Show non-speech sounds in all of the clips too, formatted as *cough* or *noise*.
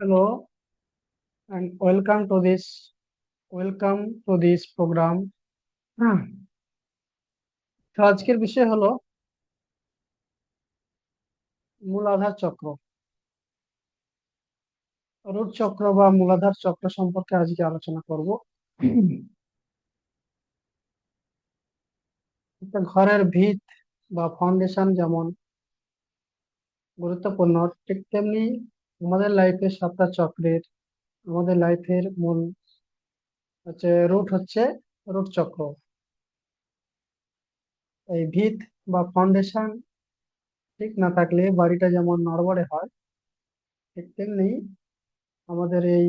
Hello and welcome to this welcome to this program. হ্যাঁ, তো আজকের বিষয় হলো মূলাধার চক্র। রুট চক্র বা মূলাধার চক্র সম্পর্কে আজকে আলোচনা করব। ঘরের ভিত বা ফাউন্ডেশন যেমন গুরুত্বপূর্ণ ঠিক তেমনি আমাদের লাইফের সাতটা চক্রের, আমাদের লাইফের মূল হচ্ছে রুট হচ্ছে রুট চক্র। এই ভিত বা ফাউন্ডেশন ঠিক না থাকলে বাড়িটা যেমন নড়বড়ে হয়, ঠিক তেমনি আমাদের এই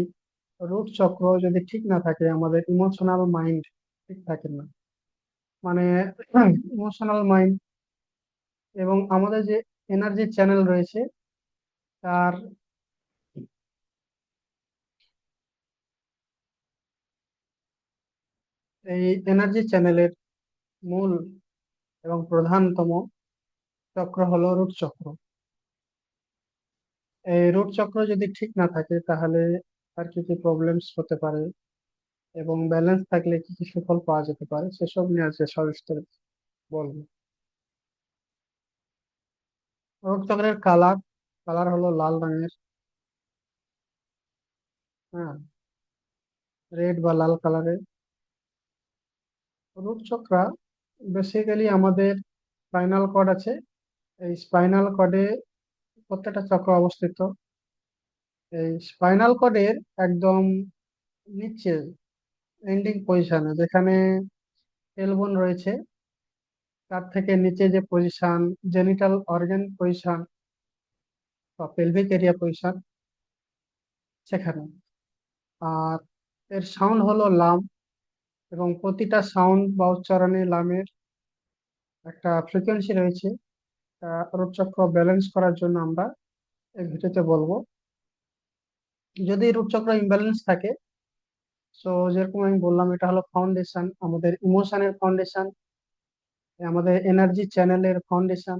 রুট চক্র যদি ঠিক না থাকে, আমাদের ইমোশনাল মাইন্ড ঠিক থাকে না। মানে ইমোশনাল মাইন্ড এবং আমাদের যে এনার্জি চ্যানেল রয়েছে, তার এই এনার্জি চ্যানেলের মূল এবং প্রধানতম চক্র হলো রুট চক্র। এই রুট চক্র যদি ঠিক না থাকে, তাহলে আর কি কি প্রবলেমস হতে পারে এবং ব্যালেন্স থাকলে কি কি সুফল পাওয়া যেতে পারে, সেসব নিয়ে আজকে সবিস্তারে বলব। রুট চক্রের কালার কালার হলো লাল রঙের। হ্যাঁ রেড বা লাল কালারের রুট চক্রা বেসিক্যালি আমাদের স্পাইনাল কর্ড আছে। এই স্পাইনাল কর্ডে প্রত্যেকটা চক্র অবস্থিত। এই স্পাইনাল কর্ডের একদম নিচে এন্ডিং পজিশনে যেখানে টেলবোন রয়েছে, তার থেকে নিচে যে পজিশন জেনিটাল অর্গান পজিশন বা পেলভিক এরিয়া পজিশন সেখানে। আর এর সাউন্ড হলো লাম। এবং প্রতিটা সাউন্ড বা উচ্চারণে লামের একটা ফ্রিকোয়েন্সি রয়েছে রূপচক্র ব্যালেন্স করার জন্য আমরা এই ভিডিওতে বলব। যদি রূপচক্র ইমব্যালেন্স থাকে সো যেরকম আমি বললাম, এটা হলো ফাউন্ডেশন আমাদের ইমোশনের ফাউন্ডেশন আমাদের এনার্জি চ্যানেলের ফাউন্ডেশন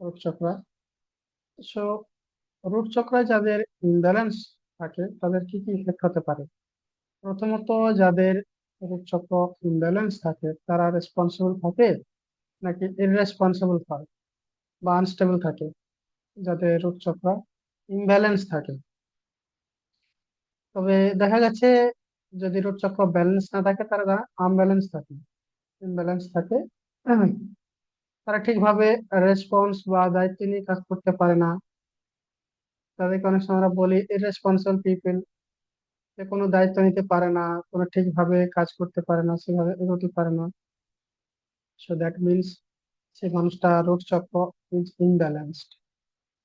রূপচক্র সো রূপচক্রায় যাদের ইমব্যালেন্স থাকে, তাদের কি কি ইফেক্ট হতে পারে? প্রথমত যাদের রূপচক্র ইমব্যালেন্স থাকে, তারা রেসপন্সিবল থাকে নাকি ইররেসপন্সিবল হয় বা আনস্টেবল থাকে, যাদের রূপচক্র ইমব্যালেন্স থাকে। তবে দেখা গেছে যদি রূপচক্র ব্যালেন্স না থাকে, তারা আনব্যালেন্স থাকে। ইমব্যালেন্স থাকে, তারা ঠিকভাবে রেসপন্স বা দায়িত্ব নিয়ে কাজ করতে পারে না। তাদেরকে অনেক সময় আমরা বলি ইরেসপন্সিবল পিপল সে কোনো দায়িত্ব নিতে পারে না, কোনো ঠিকভাবে কাজ করতে পারে না, সেভাবে এগোতে পারে না। সো দ্যাট মিনস সেই মানুষটা রুট চক্র ইজ ইনব্যালেন্সড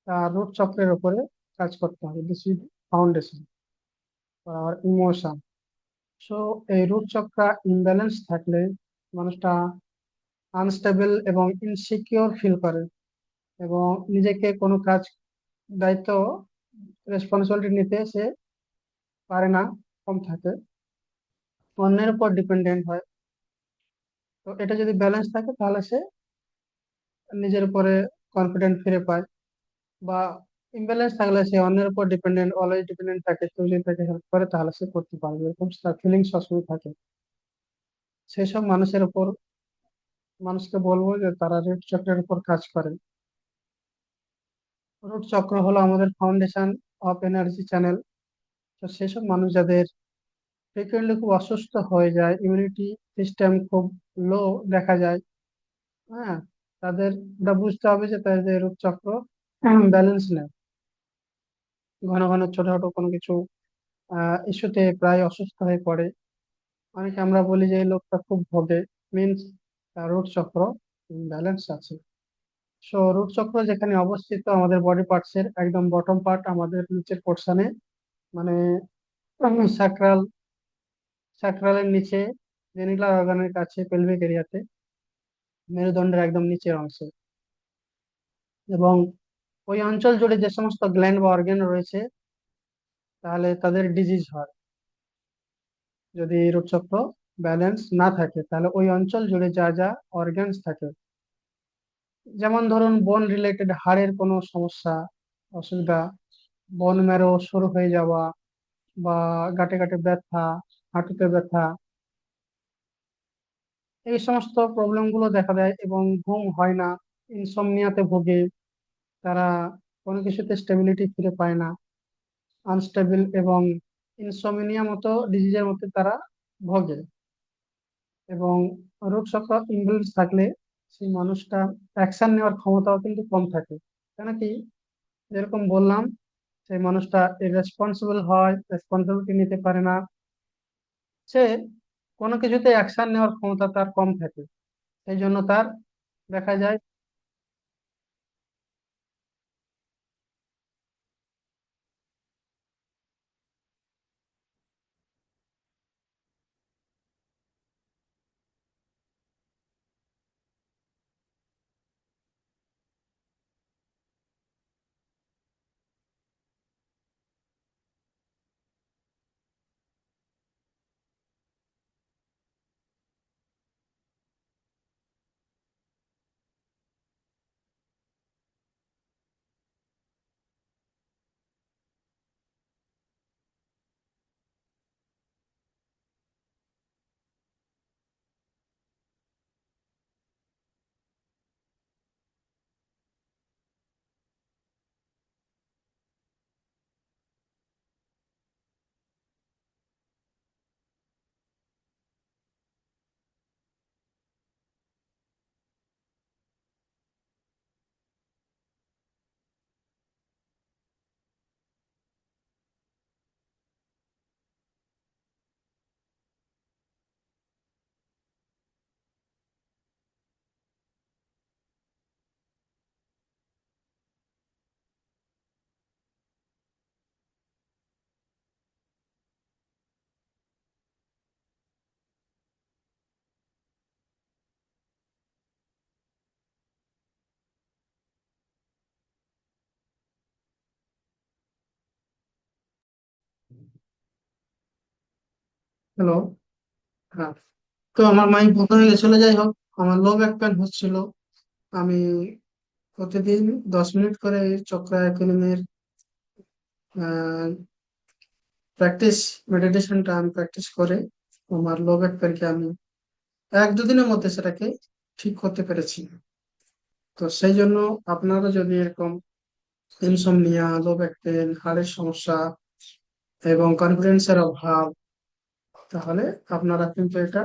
তার রুট চক্রের ওপরে কাজ করতে হবে। This is foundation our emotion so এই রুট চক্র ইনব্যালেন্স থাকলে মানুষটা আনস্টেবল এবং ইনসিকিওর ফিল করে এবং নিজেকে কোনো কাজ, দায়িত্ব রেসপন্সিবিলিটি নিতে সে পারে না, কম থাকে। অন্যের উপর ডিপেন্ডেন্ট হয়। তো এটা যদি ব্যালেন্স থাকে, তাহলে সে নিজের উপরে কনফিডেন্ট ফিরে পায়। বা ইমব্যালেন্স থাকলে সে অন্যের উপর ডিপেন্ডেন্ট অলওয়েজ ডিপেন্ডেন্ট থাকে, কেউ যদি তাকে হেল্প করে, তাহলে সে করতে পারবে। এরকম তার ফিলিংস সবসময় থাকে। সেসব মানুষের উপর, মানুষকে বলব যে তারা রুট চক্রের উপর কাজ করে। রুট চক্র হলো আমাদের ফাউন্ডেশন অফ এনার্জি চ্যানেল তো সেসব মানুষ যাদের ফ্রিকুয়েন্টলি খুব অসুস্থ হয়ে যায় ইমিউনিটি সিস্টেম খুব লো দেখা যায় হ্যাঁ তাদের বুঝতে হবে যে তাদের রূপচক্র ব্যালেন্স নেই। ঘন ঘন ছোট ছোট কোনো কিছু ইস্যুতে প্রায় অসুস্থ হয়ে পড়ে। অনেকে আমরা বলি যে এই লোকটা খুব ভোগে মিনস তার রুট চক্র ব্যালেন্স আছে। সো রুট চক্র যেখানে অবস্থিত আমাদের বডি পার্টস এর একদম বটম পার্ট আমাদের নিচের পোর্শনে মানে স্যাক্রাল স্যাক্রালের নিচে জেনিটাল অর্গানের কাছে পেলভিক এরিয়াতে মেরুদণ্ডের একদম নিচের অংশে। এবং ওই অঞ্চল জুড়ে যে সমস্ত গ্ল্যান্ড বা অর্গান রয়েছে, তাহলে তাদের ডিজিজ হয়। যদি রূপচক্র ব্যালেন্স না থাকে, তাহলে ওই অঞ্চল জুড়ে যা যা অর্গানস থাকে, যেমন ধরুন বোন রিলেটেড হাড়ের কোনো সমস্যা, অসুবিধা বোন ম্যারো সরু হয়ে যাওয়া বা গাঁটে গাঁটে ব্যথা, হাঁটুতে ব্যথা, এই সমস্ত প্রবলেমগুলো দেখা দেয় এবং ঘুম হয় না ইনসomniaতে ভোগে, তারা কোনো কিছুতে স্টেবিলিটি ফিরে পায় না আনস্টেবল এবং ইনসোমিনিয়া মতো ডিজিজের মধ্যে তারা ভোগে এবং রোগ সংখ্যা ইমব্যালেন্স থাকলে সেই মানুষটা অ্যাকশন নেওয়ার ক্ষমতাও কিন্তু কম থাকে। কেন কি যেরকম বললাম সেই মানুষটা রেসপন্সিবল হয় রেসপন্সিবিলিটি নিতে পারে না। সে কোনো কিছুতে অ্যাকশন নেওয়ার ক্ষমতা তার কম থাকে। সেই জন্য তার দেখা যায় হ্যালো হ্যাঁ তো আমার মাইক বন্ধ হয়ে গেছিল, যাই হোক, আমার লো ব্যাক পেন হচ্ছিল। আমি প্রতিদিন দশ মিনিট করে চক্র একাডেমির প্র্যাকটিস মেডিটেশনটা আমি প্র্যাকটিস করে আমার লো ব্যাক পেনকে আমি এক দুদিনের মধ্যে সেটাকে ঠিক করতে পেরেছি। তো সেই জন্য আপনারা যদি এরকম ইনসোমনিয়া লো ব্যাক পেন হাড়ের সমস্যা এবং কনফিডেন্সের অভাব তাহলে আপনারা কিন্তু এটা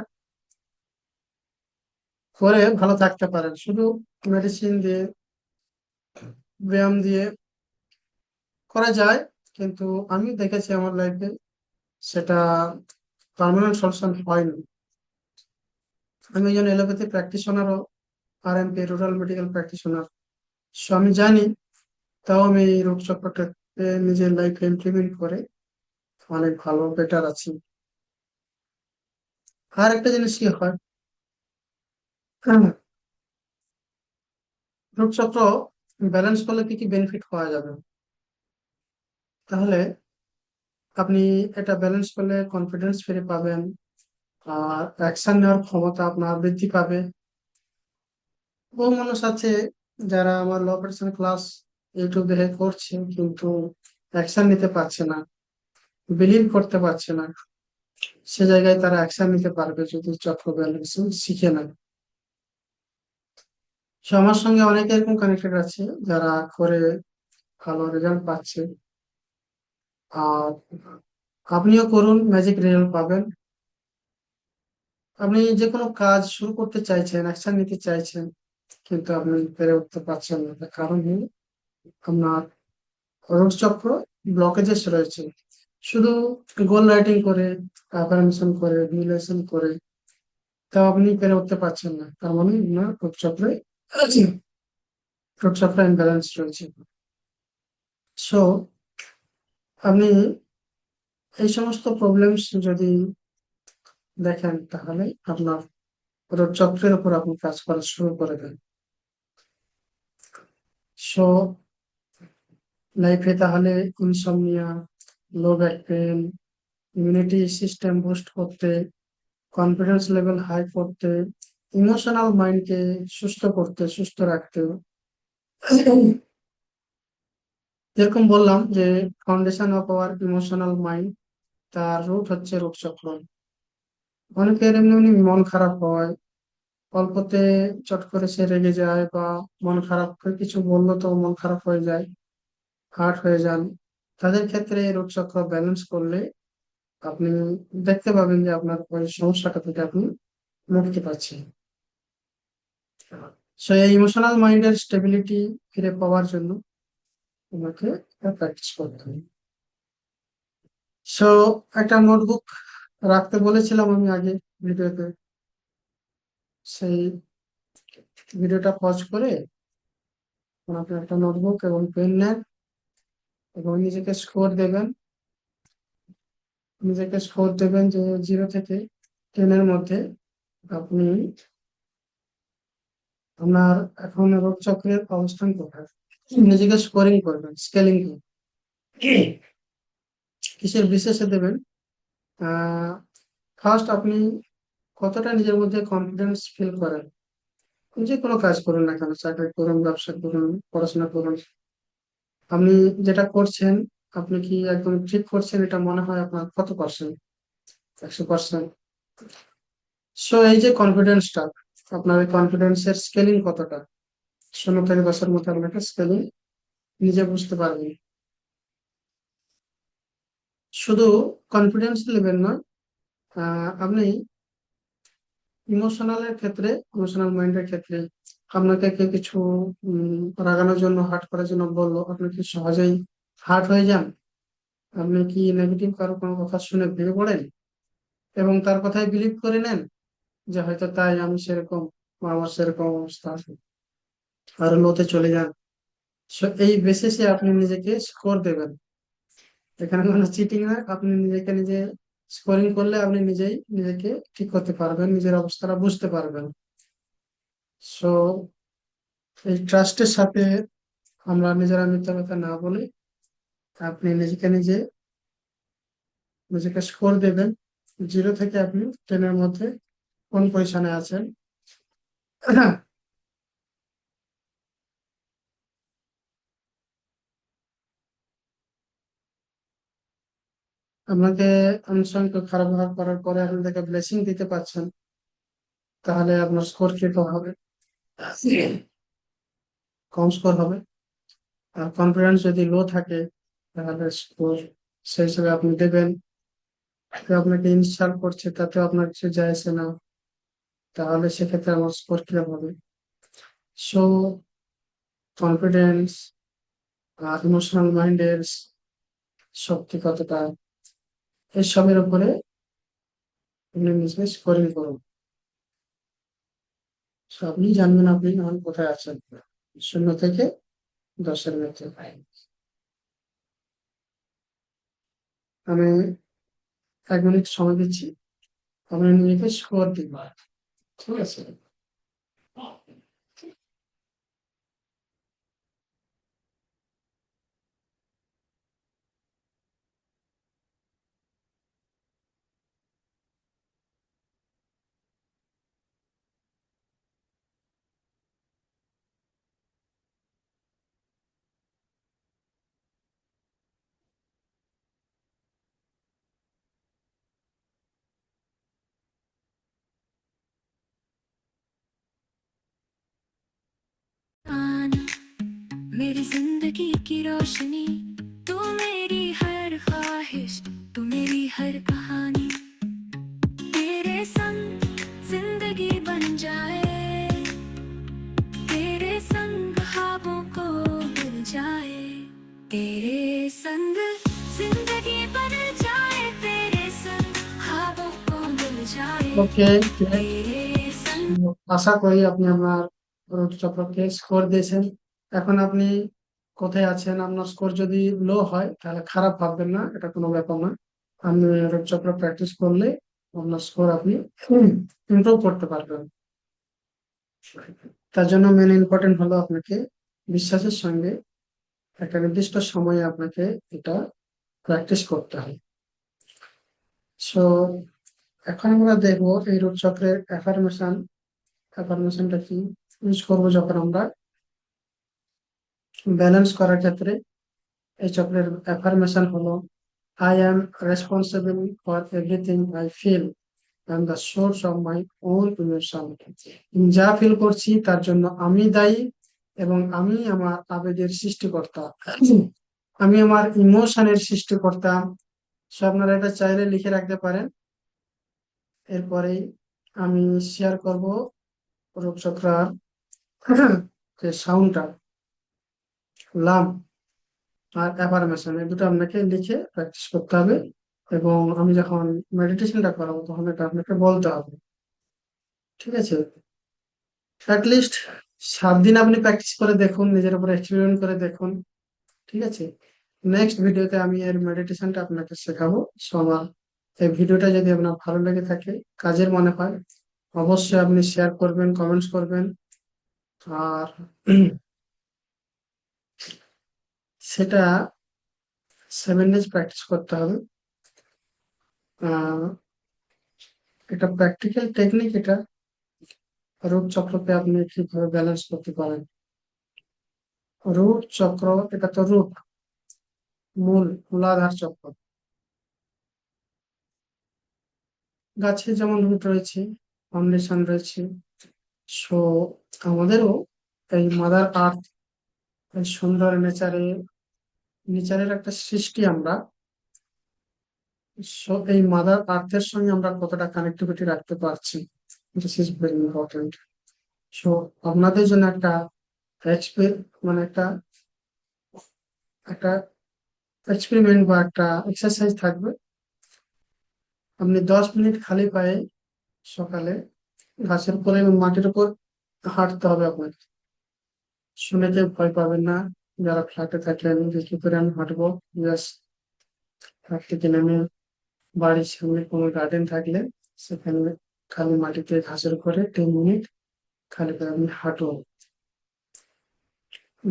করে ভালো থাকতে পারেন। শুধু মেডিসিন দিয়ে, ব্যায়াম দিয়ে করা যায়, কিন্তু আমি দেখেছি আমার লাইফে সেটা পার্মানেন্ট সলিউশন হয়নি। আমি একজন allopathy প্র্যাকটিশনারও R M P rural medical practitioner so আমি জানি, তাও আমি এই রোগ চক্রটাকে নিজের লাইফে ইমপ্লিমেন্ট করে অনেক ভালো বেটার আছি। আর একটা জিনিস কি হয়? রোগ চক্র ব্যালেন্স করলে কি কি বেনিফিট পাওয়া যাবে? তাহলে আপনি এটা ব্যালেন্স করলে কনফিডেন্স ফিরে পাবেন, আর অ্যাকশন নেওয়ার ক্ষমতা আপনার বৃদ্ধি পাবে। বহু মানুষ আছে যারা আমার ল অপারেশন ক্লাস ইউটিউব দেখে করছে কিন্তু অ্যাকশন নিতে পারছে না বিলিভ করতে পারছে না। সে জায়গায় তারা অ্যাকশন নিতে পারবে যদি চক্র ব্যালেন্সিং শিখে নেয়। আমার সঙ্গে অনেকে এরকম কানেক্টেড আছে, যারা করে ভালো রেজাল্ট পাচ্ছে। আর আপনিও করুন ম্যাজিক রেজাল্ট পাবেন। আপনি যে কোনো কাজ শুরু করতে চাইছেন অ্যাকশন নিতে চাইছেন, কিন্তু আপনি পেরে উঠতে পারছেন না। কারণ হলো আপনার রোড চক্র ব্লকেজেস রয়েছে। শুধু গোল রাইটিং করে অ্যাফার্মেশন করে ভিজুয়ালাইজেশন করে, তাও আপনি পেরে উঠতে পারছেন না। তার মানে আপনার রোড চক্র ইমব্যালেন্স রয়েছে। সো আপনি এই সমস্ত প্রবলেমস যদি দেখেন, তাহলে আপনার রোড চক্রের উপর আপনি কাজ করা শুরু করে দেন। সো লাইফে তাহলে insomnia low back pain immunity system boost করতে কনফিডেন্স লেভেল হাই করতে ইমোশনাল মাইন্ডকে সুস্থ করতে, সুস্থ রাখতে। যেরকম বললাম যে foundation of our emotional mind তার রুট হচ্ছে রূপ চক্র অনেকের এমনি এমনি মন খারাপ হয়, অল্পতে চট করে সে রেগে যায় বা মন খারাপ কিছু বলল তো মন খারাপ হয়ে যায় হার্ট হয়ে যান। তাদের ক্ষেত্রে রোগ চক্র ব্যালেন্স করলে আপনি দেখতে পাবেন যে আপনার সমস্যাটা থেকে আপনি মুক্তি পাচ্ছেন। সো এই ইমোশনাল মাইন্ডের স্টেবিলিটি ফিরে পাওয়ার জন্য তোমাকে প্র্যাকটিস করতে হবে। সো একটা নোটবুক রাখতে বলেছিলাম আমি আগে ভিডিওতে। সেই ভিডিওটা পজ করে আপনি একটা নোটবুক এবং পেন নেন। এবং নিজেকে স্কোর দেবেন। নিজেকে স্কোর দেবেন যে জিরো থেকে টেনের মধ্যে। আপনি আপনার এখন রোগ চক্রের অবস্থান কোথায়? নিজেকে স্কোরিং করবেন স্কেলিং কিসের বিশেষে দেবেন? ফার্স্ট আপনি কতটা নিজের মধ্যে কনফিডেন্স ফিল করেন? যে কোনো কাজ করুন না কেন, চাকরি করুন, ব্যবসা করুন, পড়াশোনা করুন। আপনি যেটা করছেন আপনি কি একদম ঠিক করছেন? এটা মনে হয় আপনার কত পার্সেন্ট একশো পার্সেন্ট সো এই যে কনফিডেন্সটা আপনার এই কনফিডেন্সের স্কেলিং কতটা? শূন্য থেকে দশের মধ্যে আপনাকে স্কেলিং নিজে বুঝতে পারবেন। শুধু কনফিডেন্স নয় আহ, আপনি ইমোশনালের ক্ষেত্রে ইমোশনাল মাইন্ডের ক্ষেত্রে আপনাকে কেউ কিছু রাগানোর জন্য হার্ট করার জন্য বলল, আপনি কি সহজেই হার্ট হয়ে যান? আপনি কি নেগেটিভ কারও কোনো কথা শুনে ভেঙে পড়েন? এবং তার কথাই বিলিভ করে নেন যে হয়তো তাই আমি সেরকম আমার সেরকম অবস্থা আছে। আর লোতে চলে যান। এই বেসিসে আপনি নিজেকে স্কোর দেবেন। এখানে কোনো চিটিং না, আপনি নিজেকে নিজে স্কোরিং করলে আপনি নিজেই, নিজেকে ঠিক করতে পারবেন, নিজের অবস্থাটা বুঝতে পারবেন। সো এই ট্রাস্টের সাথে আমরা নিজেরা মিথ্যা কথা না বলে আপনি নিজেকে নিজে নিজেকে স্কোর দেবেন। জিরো থেকে আপনি টেনের মধ্যে কোন পজিশনে আছেন? আপনাকে সঙ্গে খারাপ ব্যবহার করার পরে আপনি তাকে ব্লেসিং দিতে পারছেন, তাহলে আপনার স্কোর কি তো হবে? কম স্কোর হবে। আর কনফিডেন্স যদি লো থাকে, তাহলে স্কোর সেই হিসেবে আপনি দেবেন। আপনাকে ইনস্টল করছে তাতে আপনার কিছু আসে না। তাহলে সেক্ষেত্রে আমার স্কোর কীরকম হবে? সো কনফিডেন্স আর ইমোশনাল মাইন্ডের শক্তি কতটা? এসবের উপরে স্কোরিং করুন। আপনি জানবেন আপনি এখন কোথায় আছেন? শূন্য থেকে দশের মধ্যে আমি এক মিনিট সময় দিচ্ছি। আমরা নিজেকে স্কোর দিবার ঠিক আছে? मेरी जिंदगी की रोशनी तू मेरी हर ख्वाहिश तू मेरी हर कहानी तेरे संग जिंदगी बन जाए तेरे संग ख्वाबों को मिल जाए तेरे संग जिंदगी बन जाए तेरे संग ख्वाबों को मिल जाए ওকে तेरे संग আশা করি আপনি আপনার রোগ চক্রকে স্কোর দিয়েছেন এখন আপনি কোথায় আছেন, আপনার স্কোর যদি লো হয়, তাহলে খারাপ ভাববেন না, এটা কোনো ব্যাপার না। আপনি চক্র প্র্যাকটিস করলে আপনার স্কোর আপনি ইমপ্রুভ করতে পারবেন। তার জন্য মেন ইম্পর্টেন্ট হলো আপনাকে বিশ্বাসের সঙ্গে একটা নির্দিষ্ট সময়ে আপনাকে এটা প্র্যাকটিস করতে হয় সো এখন আমরা দেখব এই রূপচক্রের চক্রের অ্যাফার্মেশন অ্যাফার্মেশনটা কি? ইউজ করব যখন আমরা ব্যালেন্স করার ক্ষেত্রে এই চক্রের অ্যাফার্মেশন হলো I am responsible for everything I feel am the source of my own emotion যা ফিল করছি, তার জন্য আমি দায়ী এবং আমি আমার আবেগের সৃষ্টিকর্তা। আমি আমার ইমোশনের সৃষ্টিকর্তা। সো আপনারা এটা চাইলে লিখে রাখতে পারেন। এরপরেই আমি শেয়ার করব রূপচক্রার যে সাউন্ডটা লাম আর অ্যাফার্মেশন এই দুটো আপনাকে লিখে প্র্যাকটিস করতে হবে এবং আমি যখন মেডিটেশনটা করাবো তখন এটা আপনাকে বলতে হবে। ঠিক আছে? অ্যাটলিস্ট সাত দিন আপনি প্র্যাকটিস করে দেখুন, নিজের উপর এক্সপেরিমেন্ট করে দেখুন। ঠিক আছে? নেক্সট ভিডিওতে আমি এর মেডিটেশনটা আপনাকে শেখাবো। সো আমার এই ভিডিওটা যদি আপনার ভালো লেগে থাকে, কাজের মনে হয়, অবশ্যই আপনি শেয়ার করবেন কমেন্টস করবেন। আর সেটা সেভেন ডেজ প্র্যাকটিস করতে হবে। এটা প্র্যাকটিক্যাল টেকনিক এটা। রূপ চক্রকে আপনি কীভাবে ব্যালেন্স করতে পারেন? রুট চক্র, এটা তো রুট মূল, মূলাধার চক্র। গাছে যেমন রুট রয়েছে ফাউন্ডেশন রয়েছে সো আমাদেরও এই মাদার আর্থ সুন্দর নেচারে নেচারের একটা সৃষ্টি আমরা। এই মাদার আর্থের সঙ্গে আমরা কতটা কানেক্টিভিটি রাখতে পারছি দিস সো আপনাদের জন্য একটা মানে একটা একটা এক্সপেরিমেন্ট বা একটা এক্সারসাইজ থাকবে। আপনি দশ মিনিট খালি পায়ে সকালে ঘাসের উপরে মাটির উপর হাঁটতে হবে আপনাকে। শুনে কেউ ভয় পাবেন না যারা ফ্ল্যাটে থাকেন যে কি করে আমি হাঁটবো। জাস্ট ফ্ল্যাট বাড়ির সামনে কোনো গার্ডেন থাকলে সেখানে খালি মাটিতে ঘাসের করে টেন মিনিট খালি করে আমি হাঁটবো।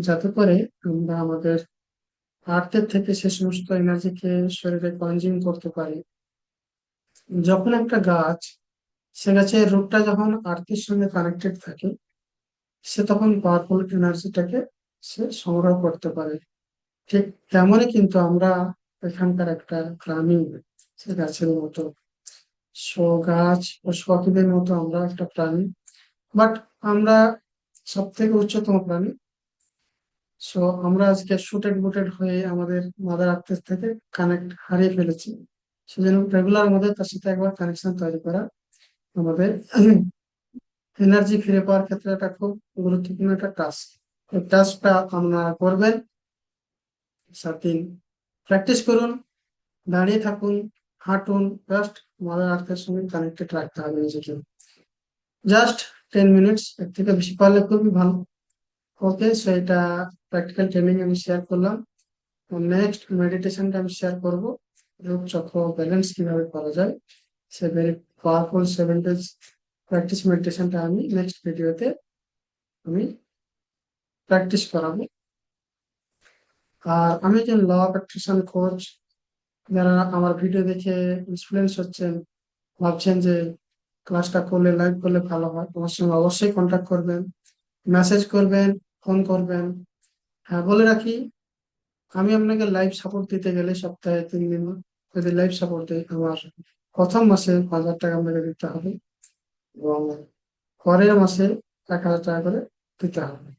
যাতে করে আমরা আমাদের আর্থের থেকে সে সমস্ত এনার্জিকে শরীরে কনজিউম করতে পারি। যখন একটা গাছ, সে গাছের রুটটা যখন আর্থের সঙ্গে কানেক্টেড থাকে, সে তখন পাওয়ারফুল এনার্জিটাকে সে সংগ্রহ করতে পারে। ঠিক তেমনই কিন্তু আমরা এখানকার একটা প্রাণী, সে গাছের মতো। গাছ ও পাখিদের মতো আমরা একটা প্রাণী। বাট আমরা সব থেকে উচ্চতম প্রাণী। সো আমরা আজকে শুটেড বুটেড হয়ে আমাদের মাদার আর্থের থেকে কানেক্ট হারিয়ে ফেলেছি। সেজন্য রেগুলার আমাদের তার সাথে একবার কানেকশন তৈরি করা আমাদের এনার্জি ফিরে পাওয়ার ক্ষেত্রে একটা খুব গুরুত্বপূর্ণ একটা টাস্ক টাস্কটা আপনারা করবেন। দিন প্র্যাকটিস করুন, দাঁড়িয়ে থাকুন, হাঁটুন জাস্ট মাদার আর্থের সঙ্গে কানেক্টেড রাখতে হবে নিজেকে। জাস্ট টেন মিনিটস এর থেকে বেশি পারলে খুবই ভালো। ওকে সো এটা প্র্যাকটিক্যাল ট্রেনিং আমি শেয়ার করলাম। নেক্সট মেডিটেশনটা আমি শেয়ার করব। রূপ চক্র ব্যালেন্স কীভাবে করা যায়, সে very powerful seven days practice মেডিটেশনটা আমি নেক্সট ভিডিওতে আমি প্র্যাকটিস করাবো। আর আমি একজন ল অ্যাট্রাকশন কোচ, যারা আমার ভিডিও দেখে ইনফ্লুয়েন্স হচ্ছেন, ভাবছেন যে ক্লাসটা করলে লাইভ করলে ভালো হয়, আমার সঙ্গে অবশ্যই কন্ট্যাক্ট করবেন মেসেজ করবেন ফোন করবেন। হ্যাঁ বলে রাখি, আমি আপনাকে লাইভ সাপোর্ট দিতে গেলে সপ্তাহে তিন দিন যদি লাইভ সাপোর্ট দিই, আমার প্রথম মাসে পাঁচ হাজার টাকা আপনাকে দিতে হবে এবং পরের মাসে এক হাজার টাকা করে দিতে হবে।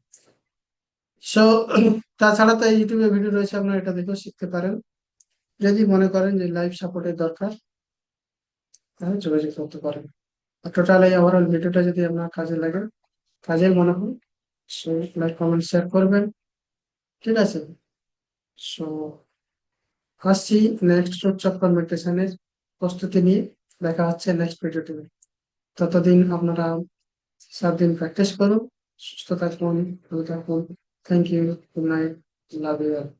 সো *clears throat* তাছাড়া তো এই ইউটিউবে ভিডিও রয়েছে, আপনারা এটা দেখেও শিখতে পারেন। যদি মনে করেন যে লাইভ সাপোর্টের দরকার, তাহলে যোগাযোগ করতে পারেন। টোটাল এই ওভারঅল ভিডিওটা যদি আপনার কাজে লাগে, কাজের মনে হয় সো লাইক কমেন্ট শেয়ার করবেন। ঠিক আছে? সো আসছি নেক্সট চক্র মেডিটেশনের প্রস্তুতি নিয়ে। দেখা হচ্ছে নেক্সট ভিডিওতে ততদিন আপনারা সাত দিন প্র্যাকটিস করুন, সুস্থ থাকুন, ভালো থাকুন। Thank you. Good night. Love you.